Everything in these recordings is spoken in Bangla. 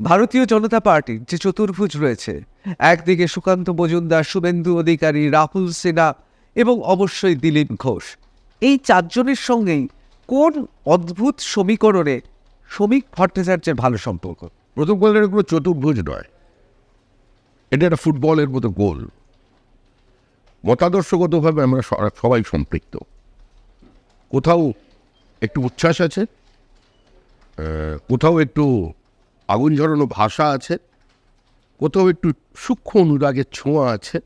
ভারতীয় জনতা পার্টির যে চতুর্ভুজ রয়েছে, একদিকে সুকান্ত মজুমদার, শুভেন্দু অধিকারী, রাহুল সিনহা এবং অবশ্যই দিলীপ ঘোষ। এই চারজনের সঙ্গেই কোন অদ্ভুত সমীকরণে শ্রমিক ভট্টাচার্যের ভালো সম্পর্ক? প্রথম গোলের কোনো চতুর্ভুজ নয়। এটা একটা ফুটবলের মতো গোল। মতাদর্শগতভাবে আমরা সবাই সম্পৃক্ত। কোথাও একটু উচ্ছ্বাস আছে কোথাও একটু আগুন ঝরানো ভাষা আছে কোথাও একটু সূক্ষ্ম অনুরাগের ছোঁয়া আছে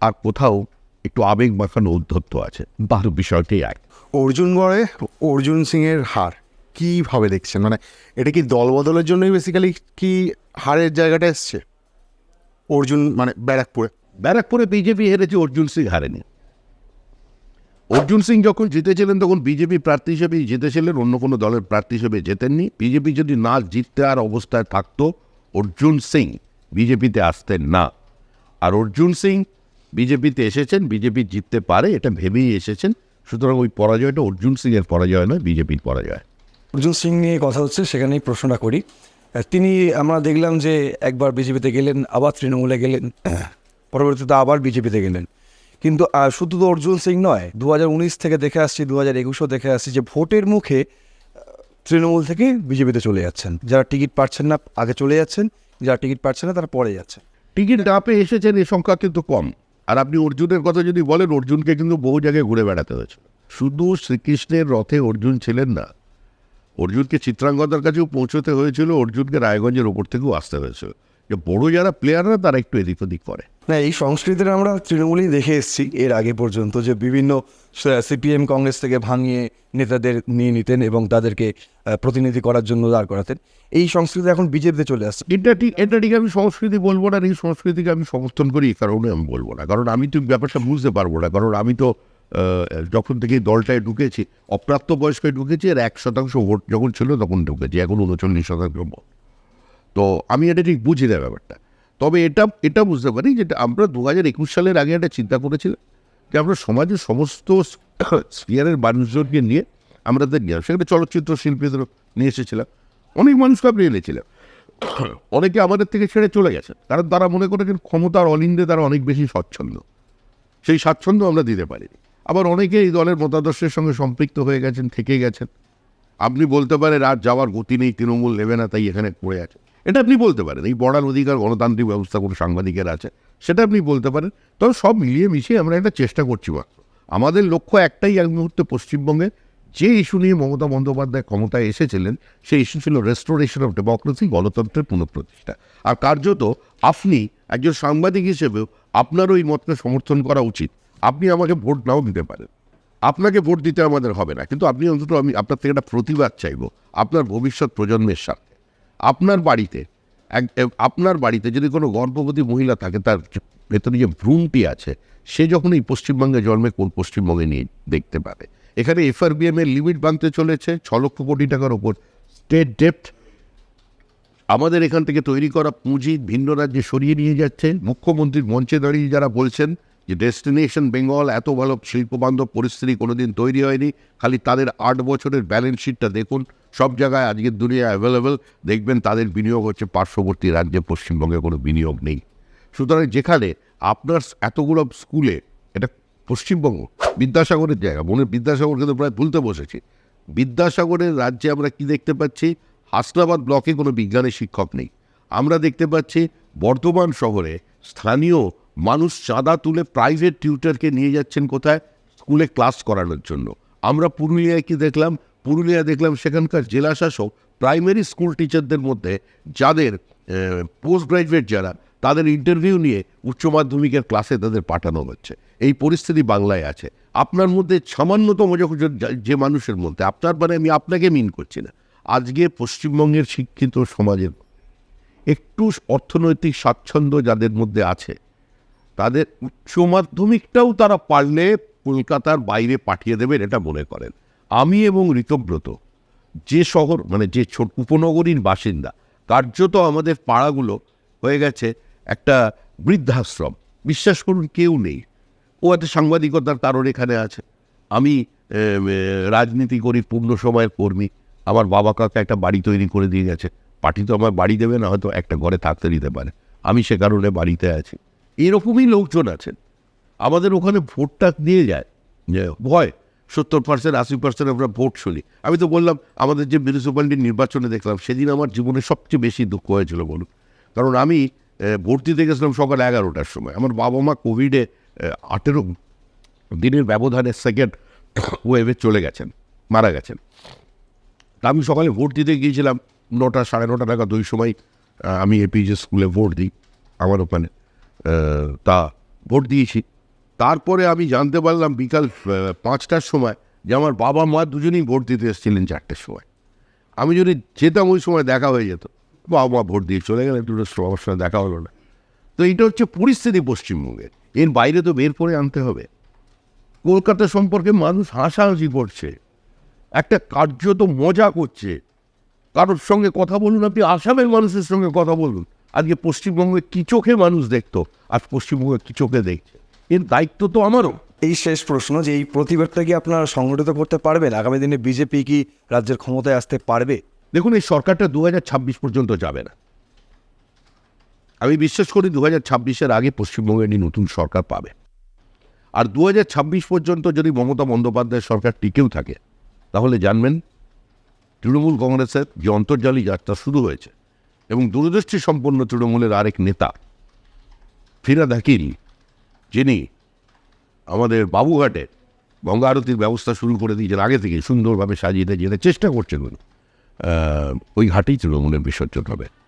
আর কোথাও একটু আবেগ মাখানো উদ্ধত্ত আছে। বারো বিষয়টি এক। অর্জুন গড়ে অর্জুন সিং এর হার কীভাবে দেখছেন? মানে এটা কি দল বদলের জন্যই বেসিক্যালি কি হারের জায়গাটা এসছে? অর্জুন মানে ব্যারাকপুরে। ব্যারাকপুরে বিজেপি হেরেছে অর্জুন সিং হারেনি। অর্জুন সিং যখন জিতেছিলেন, তখন বিজেপি প্রার্থী হিসেবেই জিতেছিলেন, অন্য কোনো দলের প্রার্থী হিসেবে জেতেননি। বিজেপি যদি না জিততে আর অবস্থায় থাকতো, অর্জুন সিং বিজেপিতে আসতেন না। আর অর্জুন সিং বিজেপিতে এসেছেন, বিজেপি জিততে পারে, এটা ভেবেই এসেছেন। সুতরাং ওই পরাজয়টা অর্জুন সিংয়ের পরাজয় নয়, বিজেপির পরাজয়। অর্জুন সিং নিয়ে কথা হচ্ছে, সেখানেই প্রশ্নটা করি। তিনি, আমরা দেখলাম যে একবার বিজেপিতে গেলেন, আবার তৃণমূলে গেলেন, পরবর্তীতে আবার বিজেপিতে গেলেন। কিন্তু শুধু তো অর্জুন সিং নয় দু থেকে দেখে আসছি দু হাজার একুশেও দেখে আসছি যে ভোটের মুখে তৃণমূল থেকে বিজেপিতে চলে যাচ্ছেন। যারা টিকিট পাচ্ছেন না, আগে চলে যাচ্ছেন, যারা টিকিট পাচ্ছেন না, তারা পরে যাচ্ছেন। টিকিট না পেয়ে এসেছেন এ সংখ্যা কিন্তু কম। আর আপনি অর্জুনের কথা যদি বলেন, অর্জুনকে কিন্তু বহু জায়গায় ঘুরে বেড়াতে হয়েছে। শুধু শ্রীকৃষ্ণের রথে অর্জুন ছিলেন না, অর্জুনকে চিত্রাঙ্গদার কাছেও পৌঁছতে হয়েছিল, অর্জুনকে রায়গঞ্জের ওপর থেকেও আসতে হয়েছিল যে বড় যারা প্লেয়াররা তারা একটু এদিক ওদিক করে। না, এই সংস্কৃতিটা আমরা তৃণমূলেই দেখে এসেছি এর আগে পর্যন্ত যে বিভিন্ন সিপিএম কংগ্রেস থেকে ভাঙিয়ে নেতাদের নিয়ে নিতেন এবং তাদেরকে প্রতিনিধি করার জন্য দাঁড় করাতেন। এই সংস্কৃতি এখন বিজেপিতে চলে আসছে। এটা ঠিক এটা ঠিক আমি সংস্কৃতি বলব না, এই সংস্কৃতিকে আমি সমর্থন করি এই কারণে আমি বলব না। কারণ আমি তো ব্যাপারটা বুঝতে পারব না, কারণ আমি তো যখন থেকে দলটায় ঢুকেছি, অপ্রাপ্ত বয়স্কে ঢুকেছি আর এক শতাংশ ভোট যখন ছিল তখন ঢুকেছি, এখন উনচল্লিশ শতাংশ ভোট। তো আমি এটা ঠিক বুঝি না ব্যাপারটা। তবে এটা এটা বুঝতে পারি যেটা আমরা দু হাজার একুশ সালের আগে একটা চিন্তা করেছিলাম যে আমরা সমাজের সমস্ত স্পিয়ারের মানুষজনকে নিয়ে আমরা তাদের নিয়ে সেখানে চলচ্চিত্র শিল্পীদের নিয়ে এসেছিলাম। অনেক মানুষকে আমরা এনেছিলাম অনেকে আমাদের থেকে ছেড়ে চলে গেছে। কারণ তারা মনে করেছেন ক্ষমতার অলিন্দে তারা অনেক বেশি স্বচ্ছন্দ সেই স্বাচ্ছন্দ্য আমরা দিতে পারিনি। আবার অনেকে এই দলের মতাদর্শের সঙ্গে সম্পৃক্ত হয়ে গেছেন, থেকে গেছেন। আপনি বলতে পারেন আর যাওয়ার গতি নেই, তৃণমূল নেবে না, তাই এখানে পড়ে আছে। এটা আপনি বলতে পারেন। এই বড়ার অধিকার, গণতান্ত্রিক ব্যবস্থা কোনো সাংবাদিকের আছে, সেটা আপনি বলতে পারেন। তবে সব মিলিয়ে মিশিয়ে আমরা একটা চেষ্টা করছি মাত্র। আমাদের লক্ষ্য একটাই এক মুহূর্তে পশ্চিমবঙ্গে, যে ইস্যু নিয়ে মমতা বন্দ্যোপাধ্যায় ক্ষমতায় এসেছিলেন, সেই ইস্যু ছিল রেস্টোরেশন অফ ডেমোক্রেসি গণতন্ত্রের পুনঃপ্রতিষ্ঠা। আর কার্যত আপনি একজন সাংবাদিক হিসেবেও আপনার ওই মতকে সমর্থন করা উচিত। আপনি আমাকে ভোট নাও দিতে পারেন। আপনাকে ভোট দিতে আমাদের হবে না। কিন্তু আপনি অন্তত আমি আপনার থেকে একটা প্রতিবাদ চাইব। আপনার ভবিষ্যৎ প্রজন্মের সাথে। আপনার বাড়িতে, এক আপনার বাড়িতে যদি কোনো গর্ভবতী মহিলা থাকে, তার ভেতরে যে ভ্রূণটি আছে, সে যখন এই পশ্চিমবঙ্গে জন্মে, কোন পশ্চিমবঙ্গে নিয়ে দেখতে পাবে? এখানে এফআরবিএম এর লিমিট বাঁধতে চলেছে, ছ লক্ষ কোটি টাকার ওপর স্টেট ডেপ্ট আমাদের এখান থেকে তৈরি করা পুঁজি ভিন্ন রাজ্যে সরিয়ে নিয়ে যাচ্ছে। মুখ্যমন্ত্রীর মঞ্চে দাঁড়িয়ে যারা বলছেন যে ডেস্টিনেশন বেঙ্গল এত ভালো শিল্পবান্ধব পরিস্থিতি কোনোদিন তৈরি হয়নি, খালি তাদের আট বছরের ব্যালেন্স শিটটা দেখুন। সব জায়গায় আজকের দুনিয়া অ্যাভেলেবেল দেখবেন তাদের বিনিয়োগ হচ্ছে পার্শ্ববর্তী রাজ্যে, পশ্চিমবঙ্গে কোনো বিনিয়োগ নেই। সুতরাং যেখানে আপনার এতগুলো স্কুলে এটা পশ্চিমবঙ্গ, বিদ্যাসাগরের জায়গা, মনে বিদ্যাসাগর কিন্তু প্রায় ভুলতে বসেছি। বিদ্যাসাগরের রাজ্যে আমরা কি দেখতে পাচ্ছি? হাসনাবাদ ব্লকে কোনো বিজ্ঞানের শিক্ষক নেই। আমরা দেখতে পাচ্ছি বর্ধমান শহরে স্থানীয় মানুষ চাঁদা তুলে প্রাইভেট টিউটারকে নিয়ে যাচ্ছেন কোথায়? স্কুলে ক্লাস করানোর জন্য। আমরা পুরুলিয়ায় কি দেখলাম? পুরুলিয়া দেখলাম সেখানকার জেলা শাসক প্রাইমারি স্কুল টিচারদের মধ্যে যাদের পোস্ট গ্রাজুয়েট যারা, তাদের ইন্টারভিউ নিয়ে উচ্চ মাধ্যমিকের ক্লাসে তাদের পাঠানো হচ্ছে। এই পরিস্থিতি বাংলায় আছে। আপনার মধ্যে সামান্যতম যখন যে- যে মানুষের মধ্যে, আপনার মানে আমি আপনাকে মিন করছি না। আজকে পশ্চিমবঙ্গের শিক্ষিত সমাজের একটু অর্থনৈতিক স্বাচ্ছন্দ্য যাদের মধ্যে আছে তাদের উচ্চ মাধ্যমিকটাও তারা পারলে কলকাতার বাইরে পাঠিয়ে দেবেন এটা মনে করেন। আমি এবং ঋতব্রত, যে শহর মানে যে ছোট উপনগরীর বাসিন্দা, কার্যত আমাদের পাড়াগুলো হয়ে গেছে একটা বৃদ্ধাশ্রম। বিশ্বাস করুন, কেউ নেই। ও একটা সাংবাদিকতার কারণ এখানে আছে। আমি রাজনীতি করি, পূর্ণ সময়ের কর্মী। আমার বাবা কাকা একটা বাড়ি তৈরি করে দিয়ে গেছে। পার্টি তো আমার বাড়ি দেবে, না হয়তো একটা ঘরে থাকতে দিতে পারে। আমি সে কারণে বাড়িতে আছি। এরকমই লোকজন আছেন। আমাদের ওখানে ভোটটা দিয়ে যায়। ভয়। সত্তর পার্সেন্ট আশি পার্সেন্ট আমরা ভোট শুনি। আমি তো বললাম আমাদের যে মিউনিসিপ্যালিটির নির্বাচনে দেখলাম সেদিন আমার জীবনে সবচেয়ে বেশি দুঃখ হয়েছিল বলুন। কারণ আমি ভোট দিতে গেছিলাম সকাল এগারোটার সময়। আমার বাবা মা কোভিডে আঠেরো দিনের ব্যবধানে সেকেন্ড ওয়েভে চলে গেছেন মারা গেছেন। তা আমি সকালে ভোট দিতে গিয়েছিলাম নটা সাড়ে নটা নাগাদ দুই সময় আমি এপিজে স্কুলে ভোট দিই আমার ওখানে। তা ভোট দিয়েছি। তারপরে আমি জানতে পারলাম বিকাল পাঁচটার সময় যে আমার বাবা মা দুজনেই ভোট দিতে এসেছিলেন চারটের সময়। আমি যদি যেতাম ওই সময় দেখা হয়ে যেত। বাবা মা ভোট দিয়ে চলে গেলেন, দুটো আমার সঙ্গে দেখা হলো না। তো এটা হচ্ছে পরিস্থিতি পশ্চিমবঙ্গের। এর বাইরে তো বের করে আনতে হবে। কলকাতা সম্পর্কে মানুষ হাসাহাসি করছে। একটা কার্য তো মজা করছে। কারোর সঙ্গে কথা বলুন আপনি, আসামের মানুষের সঙ্গে কথা বলুন। আজকে পশ্চিমবঙ্গে কী চোখে মানুষ দেখতো? আর পশ্চিমবঙ্গে কী চোখে দেখছে? এর দায়িত্ব তো আমারও। এই শেষ প্রশ্ন যে এই প্রতিবাদটা কি আপনারা সংগঠিত করতে পারবেন? আগামী দিনে বিজেপি কি রাজ্যের ক্ষমতায় আসতে পারবে? দেখুন এই সরকারটা দু হাজার ছাব্বিশ পর্যন্ত যাবে না। আমি বিশ্বাস করি দু হাজার ছাব্বিশের আগে পশ্চিমবঙ্গে একটি নতুন সরকার পাবে। আর দু হাজার ছাব্বিশ পর্যন্ত যদি মমতা বন্দ্যোপাধ্যায়ের সরকার টিকেও থাকে তাহলে জানবেন তৃণমূল কংগ্রেসের যে অন্তর্জালী যাত্রা শুরু হয়েছে এবং দূরদৃষ্টি সম্পন্ন তৃণমূলের আরেক নেতা, ফিরাদ হাকিম, যিনি আমাদের বাবুঘাটে গঙ্গা আরতির ব্যবস্থা শুরু করে দিয়েছেন, আগে থেকে সুন্দরভাবে সাজিয়ে দিয়ে যেতে চেষ্টা করছেন ওই ঘাটেই তৃণমূলের বিসর্জন হবে।